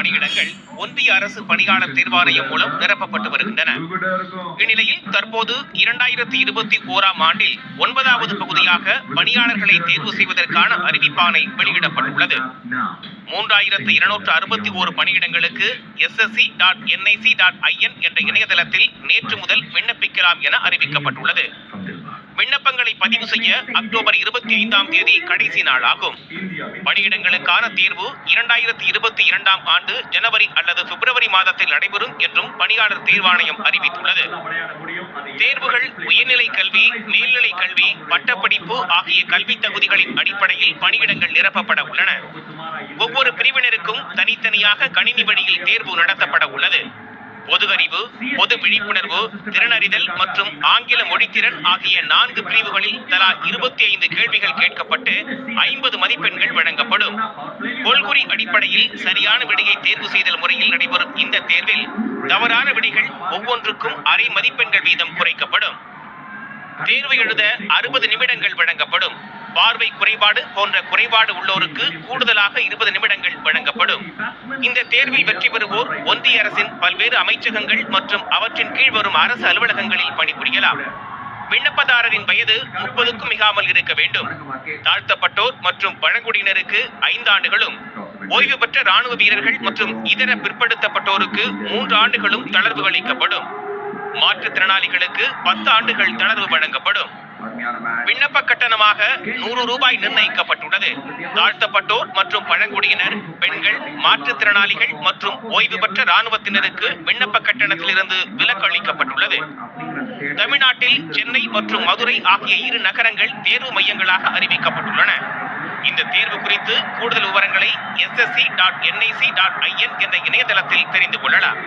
பணியிடங்கள் ஒன்றிய அரசு பணியாளர் தேர்வாணையம் மூலம் நிரப்பப்பட்டு வருகின்றன. இந்நிலையில் தற்போது இரண்டாயிரத்தி இருபத்தி ஓராம் ஆண்டில் ஒன்பதாவது பகுதியாக பணியாளர்களை தேர்வு செய்வதற்கான அறிவிப்பாணை வெளியிடப்பட்டுள்ளது. மூன்றாயிரத்து இருநூற்று அறுபத்தி ஓரு பணியிடங்களுக்கு SSC dot NIC dot IN என்ற இணையதளத்தில் நேற்று முதல் விண்ணப்பிக்கலாம் என அறிவிக்கப்பட்டுள்ளது. விண்ணப்பங்களை பதிவு செய்ய அக்டோபர் இருபத்தி ஐந்தாம் தேதி கடைசி நாள் ஆகும் பணியிடங்களுக்கான தேர்வு இரண்டாயிரத்தி இருபத்தி இரண்டாம் ஆண்டு ஜனவரி அல்லது பிப்ரவரி மாதத்தில் நடைபெறும் என்றும் பணியாளர் தேர்வாணையம் அறிவித்துள்ளது. தேர்வுகள் உயர்நிலை கல்வி மேல்நிலை கல்வி பட்டப்படிப்பு ஆகிய கல்வி தகுதிகளின் அடிப்படையில் பணியிடங்கள் நிரப்பப்பட உள்ளன. ஒவ்வொரு பிரிவினருக்கும் தனித்தனியாக கணினி வழியில் தேர்வு நடத்தப்பட உள்ளது. பொது அறிவு பொது விழிப்புணர்வு திறனறிதல் மற்றும் ஆங்கில மொழித்திறன் ஆகிய நான்கு பிரிவுகளில் தலா இருபத்தி ஐந்து கேள்விகள் கேட்கப்பட்டு ஐம்பது மதிப்பெண்கள் வழங்கப்படும். கொள்குறி அடிப்படையில் சரியான விடையை தேர்வு செய்தல் முறையில் நடைபெறும் இந்த தேர்வில் தவறான விடைகள் ஒவ்வொன்றுக்கும் அரை மதிப்பெண்கள் வீதம் குறைக்கப்படும். தேர்வு எழுத அறுபது நிமிடங்கள் வழங்கப்படும். பார்வை குறைபாடு போன்ற குறைபாடு உள்ளோருக்கு கூடுதலாக இருபது நிமிடங்கள் வழங்கப்படும். இந்த தேர்வில் வெற்றி பெறுவோர் ஒன்றிய அரசின் பல்வேறு அமைச்சகங்கள் மற்றும் அவற்றின் கீழ் வரும் அரசு அலுவலகங்களில் பணிபுரியலாம். விண்ணப்பதாரரின் வயது முப்பதுக்கும் மிகாமல் இருக்க வேண்டும். தாழ்த்தப்பட்டோர் மற்றும் பழங்குடியினருக்கு ஐந்து ஆண்டுகளும். ஓய்வு பெற்ற ராணுவ வீரர்கள் மற்றும் இதர பிற்படுத்தப்பட்டோருக்கு மூன்று ஆண்டுகளும் தளர்வு அளிக்கப்படும். மாற்றுத்திறனாளிகளுக்கு பத்து ஆண்டுகள் தளர்வு வழங்கப்படும். விண்ணப்ப கட்டணமாக நூறு ரூபாய் நிர்ணயிக்கப்பட்டுள்ளது. தாழ்த்தப்பட்டோர் மற்றும் பழங்குடியினர் பெண்கள் மாற்றுத்திறனாளிகள் மற்றும் ஓய்வு பெற்ற ராணுவத்தினருக்கு விண்ணப்ப கட்டணத்திலிருந்து விலக்கு அளிக்கப்பட்டுள்ளது. தமிழ்நாட்டில் சென்னை மற்றும் மதுரை ஆகிய இரு நகரங்கள் தேர்வு மையங்களாக அறிவிக்கப்பட்டுள்ளன. இந்த தேர்வு குறித்து கூடுதல் விவரங்களை SSC dot NIC dot IN என்ற இணையதளத்தில் தெரிந்து கொள்ளலாம்.